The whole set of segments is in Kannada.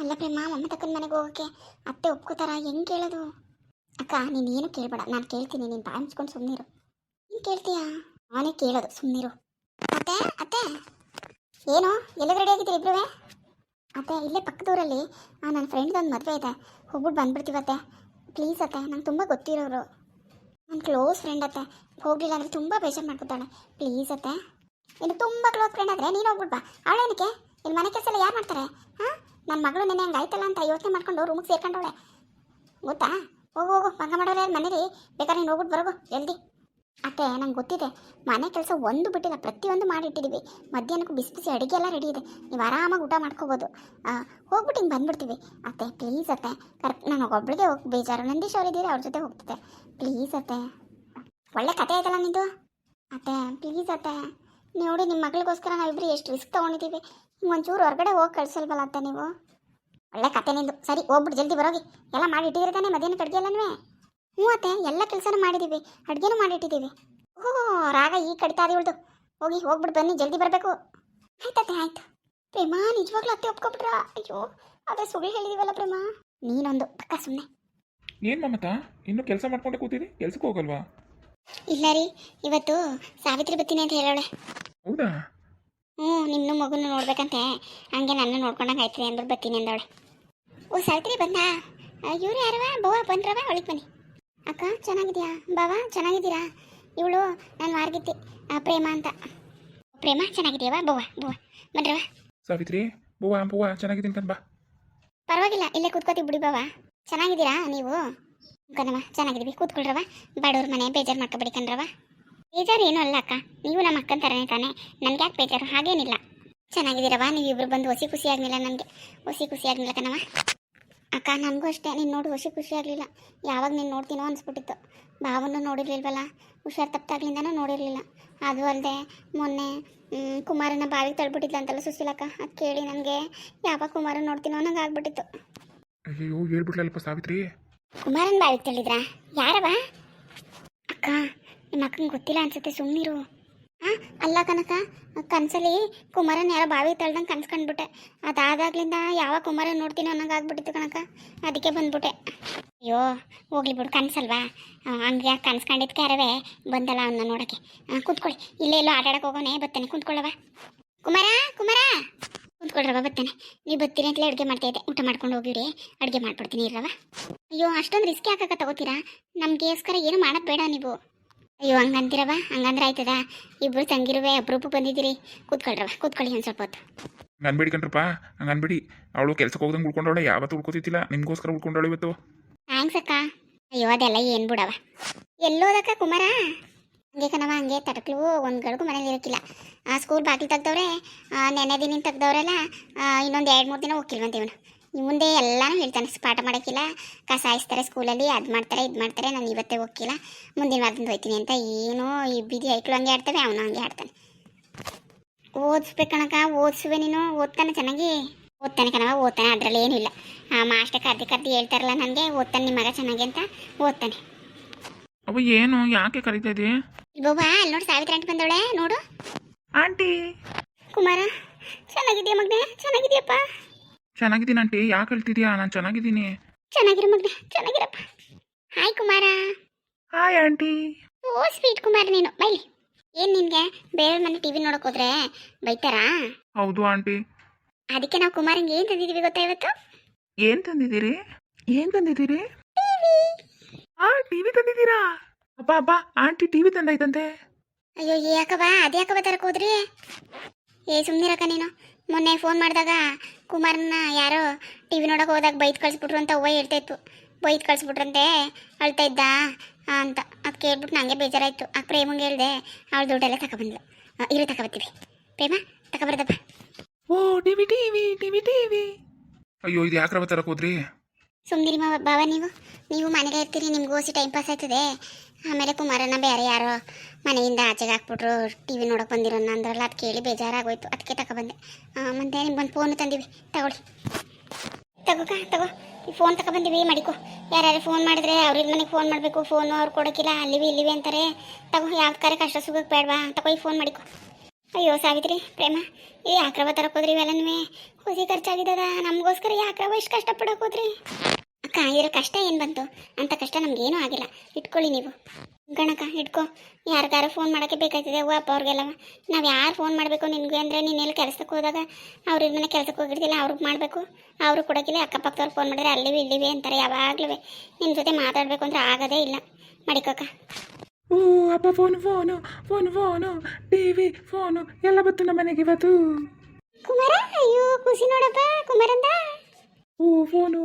ಅಲ್ಲ ಪ್ರೇಮ ತಕ್ಕನ ಮನೆಗೆ ಹೋಗೋಕೆ ಅತ್ತೆ ಒಪ್ಕೋತಾರ? ಹೆಂಗೆ ಕೇಳೋದು? ಅಕ್ಕ, ನೀನು ಏನು ಕೇಳಬೇಡ. ನಾನು ಕೇಳ್ತೀನಿ. ನೀನು ಬಾಯಿ ಮುಚ್ಕೊಂಡು ಸುಮ್ಮನಿರು ನೀನು ಕೇಳ್ತೀಯಾ? ನಾನೇ ಕೇಳೋದು. ಸುಮ್ಮನಿರು ಅತ್ತೆ ಅತ್ತೆ. ಏನು? ಎಲ್ಲಿಗೆ ರೆಡಿ ಆಗಿದ್ದೀರಿ ಇಬ್ರುವೆ? ಅತ್ತೆ, ಇಲ್ಲೇ ಪಕ್ಕದೂರಲ್ಲಿ ನನ್ನ ಫ್ರೆಂಡ್ದೊಂದು ಮದುವೆ ಇದೆ. ಹೋಗ್ಬಿಟ್ಟು ಬಂದ್ಬಿಡ್ತೀವತ್ತೆ ಪ್ಲೀಸ್ ಅತ್ತೆ, ನಂಗೆ ತುಂಬ ಗೊತ್ತಿರೋರು. ನನ್ನ ಕ್ಲೋಸ್ ಫ್ರೆಂಡ್ ಅತ್ತೆ. ಹೋಗಲಿಲ್ಲ ಅಂದರೆ ತುಂಬ ಬೇಜಾರು ಮಾಡ್ಕೊತಾಳೆ. ಪ್ಲೀಸ್ ಅತ್ತೆ. ಇನ್ನು ತುಂಬ ಕ್ಲೋಸ್ ಫ್ರೆಂಡ್ ಆದರೆ ನೀನು ಹೋಗ್ಬಿಡ್ಬಾ ಅವಳೇನಕ್ಕೆ ಇಲ್ಲಿ ಮನೆ ಕೆಲಸ ಎಲ್ಲ ಯಾರು ಮಾಡ್ತಾರೆ? ನನ್ನ ಮಗಳು ನೆನೆ ಹಂಗೆ ಆಯ್ತಲ್ಲ ಅಂತ ಯೋಚನೆ ಮಾಡ್ಕೊಂಡು ರೂಮಿಗೆ ಸೇರ್ಕೊಂಡವಳೆ. ಗೊತ್ತಾ? ಹೋಗು ಹೋಗು ಭಂಗ ಮಾಡೋರೆ ಮನೇಲಿ ಬೇಕಾದ್ರೆ ನೀನು ಹೋಗ್ಬಿಟ್ಟು ಬರೋಗು, ಜಲ್ದಿ. ಅತ್ತೆ, ನಂಗೆ ಗೊತ್ತಿದೆ. ಮನೆ ಕೆಲಸ ಒಂದು ಬಿಟ್ಟಿಲ್ಲ, ಪ್ರತಿಯೊಂದು ಮಾಡಿಟ್ಟಿದ್ದೀವಿ ಮಧ್ಯಾಹ್ನಕ್ಕೂ ಬಿಸಿ ಬಿಸಿ ಅಡುಗೆ ಎಲ್ಲ ರೆಡಿ ಇದೆ. ನೀವು ಆರಾಮಾಗಿ ಊಟ ಮಾಡ್ಕೋಬೋದು. ಹೋಗ್ಬಿಟ್ಟು ಹಿಂಗೆ ಬಂದ್ಬಿಡ್ತೀವಿ. ಅತ್ತೆ ಪ್ಲೀಸ್ ಅತ್ತೆ. ಕರೆಕ್ಟ್, ನಾನು ಒಬ್ಬಳಿಗೆ ಹೋಗಿ, ಬೇಜಾರು. ನಂದೀಶ್ ಅವರಿದ್ದೀರಿ, ಅವ್ರ ಜೊತೆ ಹೋಗ್ತದೆ ಪ್ಲೀಸ್ ಅತ್ತೆ. ಒಳ್ಳೆ ಕತೆ ಆಯ್ತಲ್ಲ ನಿಂದು? ಅತ್ತೆ ಪ್ಲೀಸ್ ಅತ್ತೆ. ನೋಡಿ ನಿಮ್ಮ ಮಗಳಿಗೋಸ್ಕರ ನಾವಿಬ್ಬರು ಎಷ್ಟು ರಿಸ್ಕ್ ತೊಗೊಂಡಿದ್ದೀವಿ ಒಂಚೂರು ಹೊರಗಡೆ ಹೋಗಿ ಕಳ್ಸಲ್ವಲ್ಲ ಅತ್ತೆ ನೀವು? ಒಳ್ಳೆ ಕತೆ ನಿಂದು. ಸರಿ ಹೋಗ್ಬಿಟ್ಟು ಜಲ್ದಿ ಬರೋಗಿ. ಎಲ್ಲ ಮಾಡಿ ಇಟ್ಟಿದ್ದೀರಿ ತಾನೇ ಮಧ್ಯಾಹ್ನಕ್ಕೆ ಕಡ್ಗೆ ಎಲ್ಲನೂ? ಹ್ಞೂ ಅತ್ತೆ ಎಲ್ಲ ಕೆಲಸನೂ ಮಾಡಿದ್ದೀವಿ ಅಡುಗೆನೂ ಮಾಡಿಟ್ಟಿದ್ದೀವಿ ಓಹೋ ರಾಗ ಈ ಕಡಿತಾ ಇವಳ್ದು. ಹೋಗಿ ಹೋಗ್ಬಿಟ್ಟು ಬನ್ನಿ ಜಲ್ದಿ ಬರಬೇಕು. ಆಯ್ತತ್ತೆ ಆಯ್ತು. ಪ್ರೇಮಾ ನಿಜವಾಗ್ಲೂ ಅತ್ತೆ ಒಪ್ಕೊಬಿಟ್ರ? ಅಯ್ಯೋ ಅದೇ ಸುಳ್ಳು ಹೇಳಿದೀವಲ್ಲ ಪ್ರೇಮಾ? ನೀನೊಂದು ಪಕ್ಕ ಸುಮ್ಮನೆ ಏನು ಮಮತಾ? ಇನ್ನು ಕೆಲಸ ಮಾಡ್ಕೊಂಡೆ ಕೂತಿರಿ ಕೆಲ್ಸಕ್ಕೆ ಹೋಗಲ್ವಾ? ಇಲ್ಲ ರೀ ಇವತ್ತು ಸಾವಿತ್ರಿ ಬತ್ತೀನಿ ಅಂತ ಹೇಳೋಳೆ ಹೌದಾ? ಹ್ಞೂ ನಿಮ್ಮನ್ನು ಮಗುನ ನೋಡ್ಬೇಕಂತೆ. ಹಂಗೆ ನನ್ನ ನೋಡ್ಕೊಂಡಂಗೆ ಆಯ್ತದೆ ಅಂದ್ರೆ ಬರ್ತೀನಿ ಅಂದವಳೆ. ಓ ಸಾವಿತ್ರಿ ಬಂದ? ಇವ್ರು ಯಾರವ? ಬವ್ವ ಬಂದ್ರವ? ಒಳಗೆ ಬನ್ನಿ. ಅಕ್ಕ ಚೆನ್ನಾಗಿದ್ಯಾ? ಬಾವ ಚೆನ್ನಾಗಿದ್ದೀರಾ? ಇವಳು ನಾನು ಮಾರ್ಗಿದ್ದೆ ಆ, ಪ್ರೇಮ ಅಂತ. ಪ್ರೇಮ ಚೆನ್ನಾಗಿದೆಯವ? ಬವ್ವ ಬವ್ವ ಬಂದ್ರವ? ಸಾವಿತ್ರಿ ಬುವ್ವ ಬುವ್ವ ಚೆನ್ನಾಗಿದ್ದೀನಿ ಕಣ್ ಬಾ. ಪರವಾಗಿಲ್ಲ ಇಲ್ಲೇ ಕೂತ್ಕೋತೀವಿ ಬಿಡಿ ಬಾವ. ಚೆನ್ನಾಗಿದ್ದೀರಾ ನೀವು? ಕಣವ ಚೆನ್ನಾಗಿದ್ದೀವಿ. ಕೂತ್ಕೊಳ್ರವ ಬಡವ್ರ ಮನೆ ಬೇಜಾರು ಮಾಡ್ಕೊಬೇಡಿ ಕಣ್ರವ ಬೇಜಾರು ಏನೂ ಅಲ್ಲ ಅಕ್ಕ. ನೀವು ನಮ್ಮ ಅಕ್ಕನ ಥರನೇ ತಾನೆ. ನನ್ಗೆ ಯಾಕೆ ಬೇಜಾರು? ಹಾಗೇನಿಲ್ಲ. ಚೆನ್ನಾಗಿದ್ದೀರವ ನೀವಿಬ್ರು ಬಂದು ಹೊಸಿ ಖುಷಿ ಆಗಲಿಲ್ಲ ನನಗೆ. ಹೊಸಿ ಖುಷಿ ಆಗಲಿಲ್ಲ ಕಣವ ಅಕ್ಕ ನನಗೂ ಅಷ್ಟೇ. ನೀನು ನೋಡಿ ಹೊಸಿ ಖುಷಿ ಆಗಲಿಲ್ಲ. ಯಾವಾಗ ನೀನು ನೋಡ್ತೀನೋ ಅನ್ಸ್ಬಿಟ್ಟಿತ್ತು. ಭಾವನೂ ನೋಡಿರ್ಲಿಲ್ವಲ್ಲ? ಹುಷಾರು ತಪ್ಪಾಗ್ಲಿಂದನೂ ನೋಡಿರಲಿಲ್ಲ. ಅದು ಅಲ್ಲದೆ ಮೊನ್ನೆ ಕುಮಾರನ ಬಾವಿಗೆ ತಳ್ಬಿಟ್ಟಿದ್ಲ ಅಂತಲ್ಲ ಸುಶೀಲಕ್ಕ ಅದು ಕೇಳಿ ನನಗೆ ಯಾವಾಗ ಕುಮಾರನ ನೋಡ್ತೀನೋ ನಂಗೆ ಆಗ್ಬಿಟ್ಟಿತ್ತು. ಅಯ್ಯೋ ಹೇಳ್ಬಿಟ್ಲಲ್ಪ ಸಾವಿತ್ರಿ. ಕುಮಾರನ ಬಾವಿಗೆ ತಳ್ಳಿದ್ರಾ? ಯಾರವ ಅಕ್ಕ ನಿಮ್ಮ ಅಕ್ಕಂಗೆ ಗೊತ್ತಿಲ್ಲ ಅನ್ಸುತ್ತೆ ಸುಮ್ಮನಿರು ಹಾಂ ಅಲ್ಲ ಕನಕ ಕನ್ಸಲಿ ಕುಮಾರನ ಯಾರೋ ಬಾವಿ ತಳ್ದಂಗೆ ಕನ್ಸ್ಕೊಂಡ್ಬಿಟ್ಟೆ ಅದಾದಾಗ್ಲಿಂದ ಯಾವ ಕುಮಾರ ನೋಡ್ತೀನಿ ಅನ್ನಂಗೆ ಆಗ್ಬಿಟ್ಟಿತ್ತು ಕಣಕ ಅದಕ್ಕೆ ಬಂದ್ಬಿಟ್ಟೆ. ಅಯ್ಯೋ, ಹೋಗ್ಲಿ ಬಿಡು, ಕನ್ಸಲ್ವಾ? ಹಂಗೆ ಯಾಕೆ ಕನ್ಸ್ಕೊಂಡಿದ್ಕೆ ಯಾರವೇ ಬಂದಲ್ಲ ಅವನ್ನ ನೋಡೋಕ್ಕೆ. ಹಾಂ ಕೂತ್ಕೊಳ್ಳಿ. ಇಲ್ಲೇ ಇಲ್ಲೋ ಆಟಾಡಕ್ಕೆ ಹೋಗೋಣ ಬರ್ತೇನೆ ಕೂತ್ಕೊಳ್ಳವ ಕುಮಾರ ಕುಮಾರ! ಕೂತ್ಕೊಳ್ರವ ಬರ್ತೇನೆ ನೀವು ಬರ್ತೀರಿ ಅಂತಲೇ ಅಡುಗೆ ಮಾಡ್ತಾ ಇದ್ದೆ. ಊಟ ಮಾಡ್ಕೊಂಡು ಹೋಗಿರಿ, ಅಡುಗೆ ಮಾಡ್ಬಿಡ್ತೀನಿ ಇರವ ಅಯ್ಯೋ, ಅಷ್ಟೊಂದು ರಿಸ್ಕ್ ಯಾಕಕ್ಕ ತಗೋತೀರಾ? ನಮಗೋಸ್ಕರ ಏನು ಮಾಡೋದು ಬೇಡ ನೀವು. ಅಯ್ಯೋ ಹಂಗಂತೀರವ ಹಂಗಂದ್ರೆ ಆಯ್ತದ? ಇಬ್ರು ತಂಗಿರುವೆ ಅಪರೂಪ ಬಂದಿದ್ದೀರಿ. ಕೂತ್ಕೊಳ್ರವ ಕೂತ್ಕೊಳ್ಳಿ ಒಂದು ಸ್ವಲ್ಪ ಹೊತ್ತು. ಹಂಗೆ ಅನ್ಬೇಡಿ ಕಣ್ರಪ್ಪ ಹಂಗೆ ಅನ್ಬೇಡಿ. ಅವಳು ಕೆಲ್ಸಕ್ಕೆ ಹೋಗ್ದಂಗೆ ಉಳ್ಕೊಂಡವಳೆ ಯಾವತ್ತು ಉಳ್ಕೋತಿದ್ದಿಲ್ಲ. ನಿಮಗೋಸ್ಕರ ಉಳ್ಕೊಂಡವಳು ಇವತ್ತು. ಥ್ಯಾಂಕ್ಸ್ ಅಕ್ಕ. ಅಯ್ಯೋ ಅದೆಲ್ಲ ಏನು ಬಿಡವ. ಎಲ್ಲೋದಕ್ಕ ಕುಮಾರ? ಹಂಗೆ ಕಣವ ಹಂಗೆ ತಟಕ್ಲು ಒಂದು ಗಡುಗು ಮನೇಲಿ ಇರೋಕ್ಕಿಲ್ಲ ಆ ಸ್ಕೂಲ್ ಬಾಕಿ ತೆಗ್ದವ್ರೆ ನೆನೆ ದಿನ ತೆಗ್ದವ್ರೆಲ್ಲ ಇನ್ನೊಂದು ಎರಡು ಮೂರು ದಿನ ಹೋಗಿಲ್ವಂತೆ ಇವನು. ಮುಂದೆ ಎಲ್ಲಾನು ಹೇಳ್ತಾನೆ ಪಾಠ ಮಾಡೋಕ್ಕಿಲ್ಲ ಕಸಾಯಿಸ್ತಾರೆ ಸ್ಕೂಲಲ್ಲಿ ಅದು ಮಾಡ್ತಾರೆ ಇದು ಮಾಡ್ತಾರೆ ನಾನು ಇವತ್ತೇ ಹೋಗಿಲ್ಲ ಮುಂದಿನ ವಾರದಿಂದ ಹೋಯ್ತೀನಿ ಅಂತ ಏನೋ ಈ ಬೀದಿ ಐಕ್ಳು ಹಂಗೆ ಆಡ್ತವೆ ಅವನು ಹಂಗೆ ಆಡ್ತಾನೆ. ಓದಿಸ್ಬೇಕಣಕ ಓದಿಸುವೆ ನೀನು ಓದ್ತಾನೆ ಚೆನ್ನಾಗಿ? ಓದ್ತಾನೆ ಕಣವ ಓದ್ತಾನೆ ಅದರಲ್ಲಿ ಇಲ್ಲ. ಆ ಮಾಸ್ಟರ್ ಕರ್ದಿ ಕರ್ದಿ ಹೇಳ್ತಾರಲ್ಲ ನನಗೆ ಓದ್ತಾನೆ ನಿಮ್ಮ ಮಗ ಚೆನ್ನಾಗಿ ಅಂತ ಓದ್ತಾನೆ. ಅವ ಏನು ಯಾಕೆ ಕರೀತಾ ಇದೆಯಾ? ಬಾಬಾ ಅಲ್ಲಿ ನೋಡಿ ಸಾವಿತ್ರಿ ಆಂಟಿ ಬಂದವಳೆ ನೋಡು. ಆಂಟಿ! ಕುಮಾರ ಚೆನ್ನಾಗಿದೆಯಾ ಮಗನೇ? ಚೆನ್ನಾಗಿದೆಯಪ್ಪ? ಚೆನ್ನಾಗಿದ್ದೀನಿ ಆಂಟಿ ಯಾಕೆ ಹೇಳ್ತಿದ್ಯಾ ನಾನು ಚೆನ್ನಾಗಿದ್ದೀನಿ. ಚೆನ್ನಾಗಿರೋ ಮಗ್ನ ಚೆನ್ನಾಗಿರಪ್ಪ. ಹಾಯ್ ಕುಮಾರ. Hi aunty. ಓ ಸ್ವೀಟ್ ಕುಮಾರ್ ನೀನು. ಬೈಲಿ. ಏನ್ ನಿನ್ಗೆ? ಬೇರೆ ಮನೆ ಟಿವಿ ನೋಡಕ್ ಹೋದ್ರೆ ಬೈತಾರಾ? ಹೌದು ಆಂಟಿ. ಅದಕ್ಕೆ ನಾವು ಕುಮಾರಂಗೆ ಏನ್ ತಂದಿದೀವಿ ಗೊತ್ತಾ ಇವತ್ತು? ಏನು ತಂದಿದ್ದೀರಿ? ಏನು ತಂದಿದ್ದೀರಿ? ಆ ಟಿವಿ ತಂದಿದ್ದೀರಾ? ಅಪ್ಪ ಅಪ್ಪ ಆಂಟಿ ಟಿವಿ ತಂದೈತಂತೆ ಅಯ್ಯೋ ಯಾಕವ ಅದ್ಯಾಕವ ತರಕ್ ಹೋದ್ರಿ. ಏ ಸುಮ್ಮನಿರಕ್ಕ ನೀನು. ಮೊನ್ನೆ ಫೋನ್ ಮಾಡಿದಾಗ ಕುಮಾರನ್ನ ಯಾರೋ ಟಿ ವಿ ನೋಡಕ್ಕೆ ಹೋದಾಗ ಬೈದು ಕಳಿಸ್ಬಿಟ್ರು ಅಂತ ಅವ್ವ ಹೇಳ್ತಾ ಇತ್ತು ಬೈದ್ ಕಳಿಸ್ಬಿಟ್ರಂತೆ ಅಳ್ತಾ ಇದ್ದ ಅಂತ. ಅದು ಕೇಳ್ಬಿಟ್ಟು ನನಗೆ ಬೇಜಾರಾಯಿತು. ಆ ಪ್ರೇಮಂಗೆ ಹೇಳಿದೆ ಅವಳು ದುಡ್ಡೆಲ್ಲ ತಗೊಬಂದ್ಲು. ಇರು ತಗೊಬರ್ತೀವಿ. ಪ್ರೇಮ ತಗೊಬರ್ದಪ್ಪ. ಓ ಟಿವಿ ಟಿವಿ ಟಿವಿ ಟಿವಿ. ಅಯ್ಯೋ ಇದು ಯಾಕ್ರವ ತರಕ್ ಹೋದ್ರಿ? ಸುಮ್ಮನಿರಿ ಮಾವ ಬಾವ ನೀವು. ನೀವು ಮನೆಗೆ ಇರ್ತೀರಿ ನಿಮ್ಗೆ ಓಸಿ ಟೈಮ್ ಪಾಸ್ ಆಯ್ತದೆ. ಆಮೇಲೆ ಕುಮಾರನ ಬೇರೆ ಯಾರೋ ಮನೆಯಿಂದ ಆಚೆಗೆ ಹಾಕ್ಬಿಟ್ರು ಟಿ ವಿ ನೋಡೋಕೆ ಬಂದಿರೋ ಅಂದ್ರಲ್ಲ ಅದು ಕೇಳಿ ಬೇಜಾರಾಗೋಯ್ತು. ಅದಕ್ಕೆ ತಗೊಬಂದೆ ಮುಂದೆ ನಿಮ್ಗೊಂದು ಫೋನ್ ತಂದೀವಿ. ತಗೊಳ್ಳಿ. ತಗೋಕ ತಗೋ. ಈ ಫೋನ್ ತಗೊಬಂದಿವಿ ಮಡಿಕೋ. ಯಾರ್ಯಾರು ಫೋನ್ ಮಾಡಿದ್ರೆ ಅವ್ರಿಗೆ ಮನೆಗೆ ಫೋನ್ ಮಾಡಬೇಕು ಫೋನು ಅವ್ರು ಕೊಡೋಕ್ಕಿಲ್ಲ ಅಲ್ಲಿವಿ, ಇಲ್ಲಿವಿ ಅಂತಾರೆ. ತಗೋ, ಯಾವ್ದು ಕರೆ ಕಷ್ಟ ಸುಖಕ್ಕೆ ಬೇಡವಾ? ತಗೋ ಈ ಫೋನ್ ಮಾಡಿಕೋ. ಅಯ್ಯೋ, ಸಾವಿತ್ರಿ, ಪ್ರೇಮ, ಈ ಯಾಕ್ರವ ತರಕೋದ್ರಿ ಇವೆಲ್ಲನೂ. ಹುಸಿ ಖರ್ಚಾಗಿದ್ದದ. ನಮಗೋಸ್ಕರ ಯಾಕ್ರವ ಇಷ್ಟು ಕಷ್ಟಪಡೋಕೋದ್ರಿ ಅಕ್ಕ ಇರೋ ಕಷ್ಟ ಏನು ಬಂತು? ಅಂತ ಕಷ್ಟ ನಮಗೇನೂ ಆಗಿಲ್ಲ. ಇಟ್ಕೊಳ್ಳಿ ನೀವು. ಗಣಕ ಇಟ್ಕೋ. ಯಾರಿಗಾರು ಫೋನ್ ಮಾಡೋಕ್ಕೆ ಬೇಕಾಗ್ತದೆ ಅವ್ವ ಅಪ್ಪ ಅವ್ರಿಗೆಲ್ಲ. ನಾವು ಯಾರು ಫೋನ್ ಮಾಡಬೇಕು ನಿನಗೆ ಅಂದರೆ ನೀನೆಲ್ಲಿ ಕೆಲಸಕ್ಕೆ ಹೋದಾಗ ಅವ್ರ ಮನೆ ಕೆಲಸಕ್ಕೆ ಹೋಗಿರ್ತಿಲ್ಲ ಅವ್ರಿಗೆ ಮಾಡಬೇಕು. ಅವರು ಕೊಡೋಕ್ಕಿಲ್ಲ ಅಕ್ಕಪಕ್ಕದವ್ರು ಫೋನ್ ಮಾಡಿದ್ರೆ ಅಲ್ಲಿವೆ ಇಲ್ಲಿವೆ ಅಂತಾರೆ. ಯಾವಾಗಲೂ ನಿಮ್ಮ ಜೊತೆ ಮಾತಾಡಬೇಕು ಅಂದರೆ ಆಗೋದೇ ಇಲ್ಲ. ಮಡಿಕೋಕ ಓ ಅಪ್ಪ phone phone phone phone T V phone ಎಲ್ಲ ಬತ್ತು ನಮ್ಮ ಮನೆಗೆ ಇವತ್ತು. ಕುಮಾರ ಅಯ್ಯೋ ಖುಷಿ ನೋಡಪ್ಪ. ಕುಮಾರಂದ. ಓ ಫೋನು.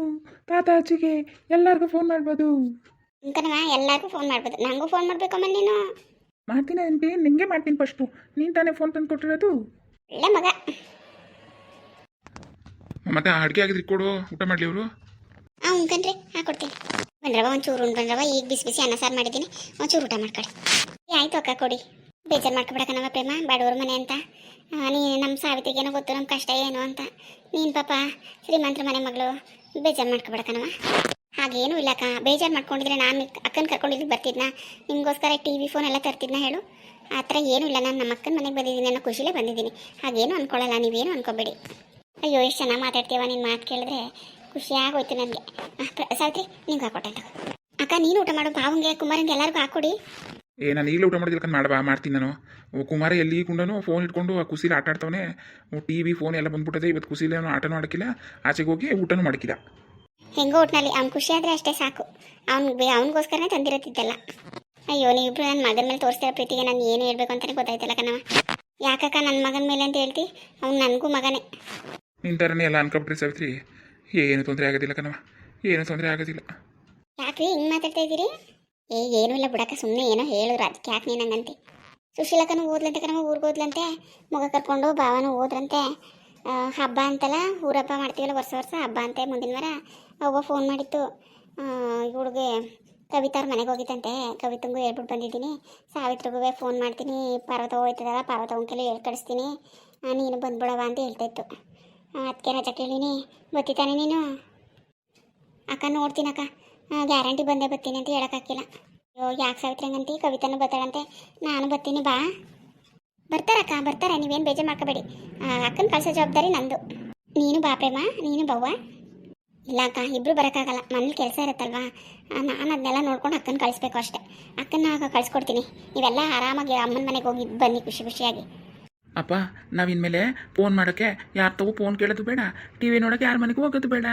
ತಾತ ಅಜ್ಜಿಗೆ ಎಲ್ಲರಿಗೂ ಫೋನ್ ಮಾಡ್ಬೋದು. ಅಂಕನವ ಎಲ್ಲರಿಗೂ ಫೋನ್ ಮಾಡ್ಬೋದು. ನಂಗೂ ಫೋನ್ ಮಾಡ್ಬೇಕಮ್ಮ ನೀನು? ಮಾಡ್ತೀನಿ ಅಂಟಿ ನಿಂಗೆ ಮಾಡ್ತೀನಿ ಫಸ್ಟು ನೀನು ತಾನೇ ಫೋನ್ ತಂದು ಕೊಟ್ಟಿರೋದು? ಇಲ್ಲ ಮಗ. ಮತ್ತೆ ಅಡುಗೆ ಆಗಿದ್ರೆ ಕೊಡು. ಊಟ ಮಾಡಲಿ ಅವರು ಹಾಂ ಉಣ್ಕನ್ರಿ ಹಾಂ ಕೊಡ್ತೀನಿ. ಬಂದ್ರವ ಒಂಚೂರು ಉಂಡು ಬಂದ್ರವ ಈಗ ಬಿಸಿ ಬಿಸಿ ಅನ್ನ ಸಾರು ಮಾಡಿದ್ದೀನಿ. ಒಂಚೂರು ಊಟ ಮಾಡ್ಕೊಳ್ಳಿ ಏ, ಆಯ್ತು ಅಕ್ಕ ಕೊಡಿ. ಬೇಜಾರು ಮಾಡ್ಕೊಬಿಡಕನವ ಪ್ರೇಮ, ಬಡವ್ರ ಮನೆ ಅಂತ. ನೀ ನಮ್ಮ ಸಾವಿತ್ರಿಗೇನೋ ಗೊತ್ತು ನಮ್ಮ ಕಷ್ಟ ಏನು ಅಂತ. ನೀನು ಪಾಪ ಶ್ರೀಮಂತರ ಮನೆ ಮಗಳು, ಬೇಜಾರು ಮಾಡ್ಕೊಬಿಡಕನವ ಹಾಗೇನೂ ಇಲ್ಲ ಅಕ್ಕ ಬೇಜಾರು ಮಾಡ್ಕೊಂಡಿದ್ರೆ ನಾನು ಅಕ್ಕನ ಕರ್ಕೊಂಡಿದ್ದು ಬರ್ತಿದ್ನ? ನಿಮಗೋಸ್ಕರ ಟಿ ವಿ ಫೋನ್ ಎಲ್ಲ ತರ್ತಿದ್ನ ಹೇಳು? ಆ ಥರ ಏನೂ ಇಲ್ಲ, ನಾನು ನಮ್ಮ ಅಕ್ಕನ ಮನೆಗೆ ಬಂದಿದ್ದೀನಿ ಅನ್ನೋ ಖುಷಿಲೇ ಬಂದಿದ್ದೀನಿ. ಹಾಗೇನು ಅನ್ಕೊಳ್ಳಲ್ಲ ನೀವೇನು ಅನ್ಕೋಬೇಡಿ. ಅಯ್ಯೋ, ಎಷ್ಟು ಚೆನ್ನಾಗಿ ಮಾತಾಡ್ತೀವ ನಿನ್ನ ಮಾತು ಕೇಳಿದ್ರೆ. ಖುಷಿಯಾಗೋಯ್ತು ನನಗೆ. ಸಾವಿತ್ರಿ ನಿಂಗೆ ಹಾಕೊಟ್ಟೆ ಅಕ್ಕ, ನೀನು ಊಟ ಮಾಡು ಬಾವಂಗೆ ಕುಮಾರಂಗೆ ಎಲ್ಲರಿಗೂ ಹಾಕೊಡಿ. ಏ ನಾನು ಈಗಲೇ ಊಟ ಮಾಡಿದ್ರೆ ಮಾಡಬಾ ಮಾಡ್ತೀನಿ ನಾನು. ಓ ಕುಮಾರ ಎಲ್ಲಿ ಕುಂಡನು ಫೋನ್ ಇಟ್ಕೊಂಡು ಆ ಕುಸಿಲಿ ಆಟ ಆಡ್ತಾವನೆ. ಟಿ ವಿ ಫೋನ್ ಎಲ್ಲ ಬಂದ್ಬಿಟ್ಟದೆ ಇವತ್ತು ಕುಸಿಲಿ ಅವನು ಆಟನೂ ಆಡಕ್ಕಿಲ್ಲ. ಆಚೆಗೆ ಹೋಗಿ ಊಟನೂ ಮಾಡ್ಕಿಲ್ಲ. ಹೆಂಗೋ ಒಟ್ಟಿನಲ್ಲಿ ಅವ್ನು ಖುಷಿ ಆದರೆ ಅಷ್ಟೇ ಸಾಕು. ಅವ್ನು ಅವನಿಗೋಸ್ಕರನೇ ತಂದಿರತ್ತಿದ್ದಲ್ಲ. ಅಯ್ಯೋ ನೀವಿಬ್ರು ನನ್ನ ಮಗನ ಮೇಲೆ ತೋರಿಸ್ತಿರೋ ಪ್ರೀತಿಗೆ ನಾನು ಏನು ಹೇಳಬೇಕು ಅಂತಲೇ ಗೊತ್ತಾಯ್ತಲ್ಲ ಕಣವ ಯಾಕಕ್ಕ ನನ್ನ ಮಗನ ಮೇಲೆ ಅಂತ ಹೇಳ್ತಿ? ಅವ್ನು ನನಗೂ ಮಗನೇ. ನಿನ್ನ ಥರನೇ ಎಲ್ಲ ಅನ್ಕೊಬಿಟ್ರಿ ಸಾವಿತ್ರಿ. ಏನು ತೊಂದರೆ ಆಗೋದಿಲ್ಲ ಕಣವ ಏನು ತೊಂದರೆ ಆಗೋದಿಲ್ಲ. ಯಾಕ್ರಿ ಹಿಂಗೆ ಮಾತಾಡ್ತಾ ಇದ್ದೀರಿ? ಏ, ಏನೂ ಇಲ್ಲ ಬಿಡಕ್ಕ ಸುಮ್ಮನೆ ಏನೋ ಹೇಳಿದ್ರು, ಅದಕ್ಕೆ ಯಾಕೆ ನೀನು ಹಂಗಂತೆ ಸುಶೀಲಕ್ಕನು ಓದ್ಲಂತೆ ಕಣಮ್ಮ ಊರಿಗೆ ಓದ್ಲಂತೆ ಮಗ ಕರ್ಕೊಂಡು ಭಾವನೂ ಓದ್ರಂತೆ. ಹಬ್ಬ ಅಂತಲ್ಲ, ಊರಬ್ಬ ಮಾಡ್ತೀವಲ್ಲ ವರ್ಷ ವರ್ಷ, ಹಬ್ಬ ಅಂತೆ ಮುಂದಿನ ವಾರ ಒಬ್ಬ ಫೋನ್ ಮಾಡಿತ್ತು. ಇವಳಿಗೆ ಕವಿತಾರ ಮನೆಗೆ ಹೋಗಿತ್ತಂತೆ ಕವಿತಂಗೂ ಹೇಳ್ಬಿಟ್ಟು ಬಂದಿದ್ದೀನಿ. ಸಾವಿತ್ರಿಗೂ ಫೋನ್ ಮಾಡ್ತೀನಿ, ಪಾರ್ವತ ಹೋಯ್ತದಲ್ಲ ಪರ್ವತ ಒಂಕೆಲ್ಲ ಹೇಳಿ ಕಳಿಸ್ತೀನಿ. ನೀನು ಬಂದ್ಬಿಡವ ಅಂತ ಹೇಳ್ತಾಯಿತ್ತು ಅದಕ್ಕೆ ರಜಾ ಕೇಳಿನಿ ಗೊತ್ತಿದ್ದಾನೆ ನೀನು? ಅಕ್ಕ ನೋಡ್ತೀನಿ ಅಕ್ಕ ಗ್ಯಾರಂಟಿ ಬಂದೇ ಬರ್ತೀನಿ ಅಂತ ಹೇಳೋಕ್ಕಾಗಿಲ್ಲ ಅಯ್ಯೋ, ಯಾಕೆ ಸಾವಿತ್ರಿ ಹಂಗಂತಿ ಕವಿತಾನು ಬರ್ತಾಳಂತೆ. ನಾನು ಬರ್ತೀನಿ, ಬಾ. ಬರ್ತಾರಕ್ಕ, ಬರ್ತಾರೆ. ನೀವೇನು ಬೇಜಾರು ಮಾಡ್ಕೋಬೇಡಿ. ಅಕ್ಕನ ಕಳ್ಸೋ ಜವಾಬ್ದಾರಿ ನಂದು. ನೀನು ಬಾ ಪ್ರೇಮ, ನೀನು ಬವ್ವ ಇಲ್ಲ ಅಕ್ಕ ಇಬ್ಬರು ಬರೋಕ್ಕಾಗಲ್ಲ. ಮನೇಲಿ ಕೆಲಸ ಇರುತ್ತಲ್ವಾ? ನಾನು ಅದನ್ನೆಲ್ಲ ನೋಡ್ಕೊಂಡು ಅಕ್ಕನ ಕಳಿಸ್ಬೇಕು ಅಷ್ಟೇ. ಅಕ್ಕನ ಕಳಿಸ್ಕೊಡ್ತೀನಿ. ನೀವೆಲ್ಲ ಆರಾಮಾಗಿ ಅಮ್ಮನ ಮನೆಗೆ ಹೋಗಿ ಬನ್ನಿ ಖುಷಿ ಖುಷಿಯಾಗಿ. ಅಪ್ಪ, ನಾವಿನ್ಮೇಲೆ ಫೋನ್ ಮಾಡೋಕ್ಕೆ ಯಾರು ತಗೋ ಫೋನ್ ಕೇಳೋದು ಬೇಡ. ಟಿ ವಿ ನೋಡೋಕ್ಕೆ ಯಾರ ಮನೆಗೂ ಹೋಗೋದು ಬೇಡ.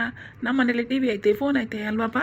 ನಮ್ಮ ಮನೇಲಿ ಟಿ ವಿ ಐತೆ, ಫೋನ್ ಐತೆ, ಅಲ್ವಾಪ್ಪ?